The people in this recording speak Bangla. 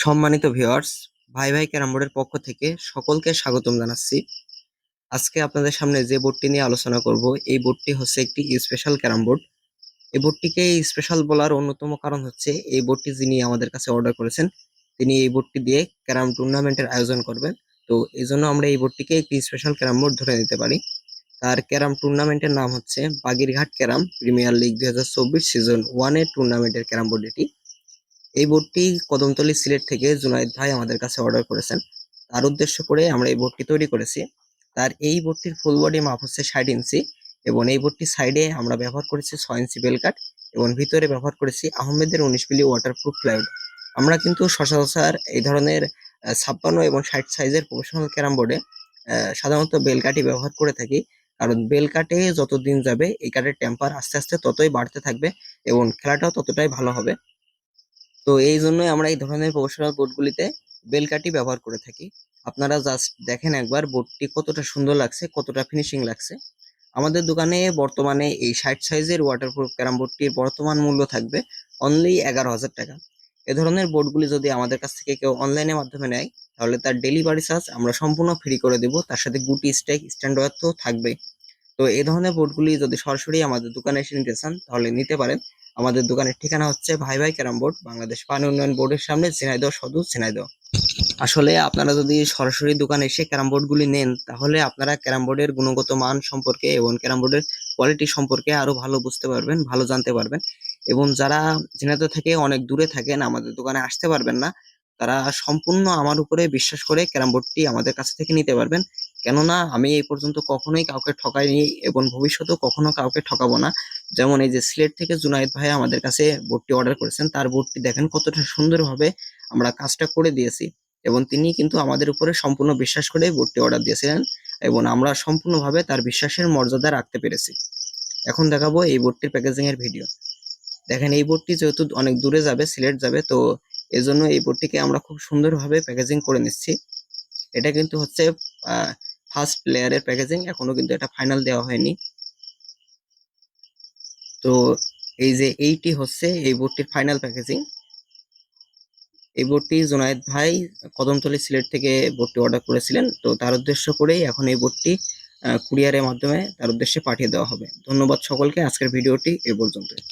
সম্মানিত ভিউয়ার্স, ভাই ভাই ক্যারাম বোর্ডের পক্ষ থেকে সকলকে স্বাগতম জানাচ্ছি। আজকে আপনাদের সামনে যে বোর্ডটি নিয়ে আলোচনা করব, এই বোর্ডটি হচ্ছে একটি স্পেশাল ক্যারাম বোর্ড। এই বোর্ডটিকে স্পেশাল বলার অন্যতম কারণ হচ্ছে, এই বোর্ডটি যিনি আমাদের কাছে অর্ডার করেছেন, তিনি এই বোর্ডটি দিয়ে ক্যারাম টুর্নামেন্টের আয়োজন করবেন। তো এই জন্য আমরা এই বোর্ডটিকে একটি স্পেশাল ক্যারাম বোর্ড ধরে নিতে পারি। তার ক্যারাম টুর্নামেন্টের নাম হচ্ছে বাগিরঘাট ক্যারাম প্রিমিয়ার লিগ দুই হাজার চব্বিশ সিজন ওয়ানের টুর্নামেন্টের ক্যারাম বোর্ড এটি। এই বোর্ডটি কদমতলী সিলেট থেকে জুনায়েদ ভাই আমাদের কাছে অর্ডার করেছেন। তার উদ্দেশ্য করে আমরা এই বোর্ডটি তৈরি করেছি। তার এই বোর্ডটির ফুল বডি মাপ হচ্ছে ষাট ইঞ্চি এবং এই বোর্ডটির সাইডে আমরা ব্যবহার করেছি ছয় ইঞ্চি বেল কাট এবং ভিতরে ব্যবহার করেছি আহমেদের উনিশ মিলি ওয়াটারপ্রুফ প্লাইউড আমরা কিন্তু সচরাচর এই ধরনের ছাপ্পান্ন এবং ষাট সাইজের প্রফেশনাল ক্যারাম বোর্ডে সাধারণত বেল কাঠই ব্যবহার করে থাকি। কারণ বেল কাটে যত দিন যাবে এই কাঠের টেম্পার আস্তে আস্তে ততই বাড়তে থাকবে এবং খেলাটাও ততটাই ভালো হবে। তো এই জন্যই আমরা এই ধরনের প্রফেশনাল বোর্ডগুলিতে বেলকাটি ব্যবহার করে থাকি। আপনারা জাস্ট দেখেন একবার বোর্ডটি কতটা সুন্দর লাগছে, কতটা ফিনিশিং লাগছে। আমাদের দোকানে বর্তমানে এই ষাট সাইজের ওয়াটারপ্রুফ ক্যারাম বোর্ডটির বর্তমান মূল্য থাকবে অনলি এগারো হাজার টাকা। এ ধরনের বোর্ডগুলি যদি আমাদের কাছ থেকে কেউ অনলাইনের মাধ্যমে নেয়, তাহলে তার ডেলিভারি চার্জ আমরা সম্পূর্ণ ফ্রি করে দেব। তার সাথে গুটি স্ট্যাক স্ট্যান্ড ওয়ার তো থাকবে। তো এই ধরনের বোর্ডগুলি যদি সরাসরি আমাদের দোকানে এসে নিতে চান, তাহলে নিতে পারেন। আমাদের দোকানের ঠিকানা হচ্ছে ভাই ভাই ক্যারাম বোর্ড, বাংলাদেশ পানি উন্নয়ন বোর্ডের সামনে, ঝিনাইদহ সদর ঝিনাইদহ। আসলে আপনারা যদি সরাসরি দোকানে এসে ক্যারাম বোর্ডগুলি নেন, তাহলে আপনারা ক্যারাম বোর্ডের গুণগত মান সম্পর্কে এবং ক্যারাম বোর্ডের কোয়ালিটি সম্পর্কে আরও ভালো বুঝতে পারবেন, ভালো জানতে পারবেন। এবং যারা ঝিনাইদহ থেকে অনেক দূরে থাকেন, আমাদের দোকানে আসতে পারবেন না, তারা সম্পূর্ণ আমার উপরে বিশ্বাস করে ক্যারাম বোর্ডটি আমাদের কাছ থেকে নিতে পারবেন। কেননা, আমি এই পর্যন্ত কখনোই কাউকে ঠকাইনি এবং ভবিষ্যতেও কখনো কাউকে ঠকাবো না। যেমন এই যে সিলেট থেকে জুনায়েদ ভাই আমাদের কাছে বোর্ডটি অর্ডার করেছেন, তার বোর্ডটি দেখেন কতটা সুন্দরভাবে আমরা কাজটা করে দিয়েছি এবং তিনি কিন্তু আমাদের উপরে সম্পূর্ণ বিশ্বাস করে বোর্ডটি অর্ডার দিয়েছিলেন এবং আমরা সম্পূর্ণভাবে তার বিশ্বাসের মর্যাদা রাখতে পেরেছি। এখন দেখাবো এই বোর্ডটির প্যাকেজিং এর ভিডিও দেখেন এই বোর্ডটি যেহেতু অনেক দূরে যাবে, সিলেট যাবে, তো এজন্য এই বোর্ডটিকে আমরা খুব সুন্দরভাবে প্যাকেজিং করে নিচ্ছি। এটা কিন্তু হচ্ছে ফার্স্ট লেয়ারের প্যাকেজিং এখনও কিন্তু এটা ফাইনাল দেওয়া হয়নি। তো এই যে এইটি হচ্ছে এই বোর্ডটির ফাইনাল প্যাকেজিং এই বোর্ডটি জোনায়েদ ভাই কদমতলি সিলেট থেকে বোর্ডটি অর্ডার করেছিলেন, তো তার উদ্দেশ্য করেই এখন এই বোর্ডটি কুরিয়ারের মাধ্যমে তার উদ্দেশ্যে পাঠিয়ে দেওয়া হবে। ধন্যবাদ সকলকে, আজকের ভিডিওটি এ পর্যন্তই।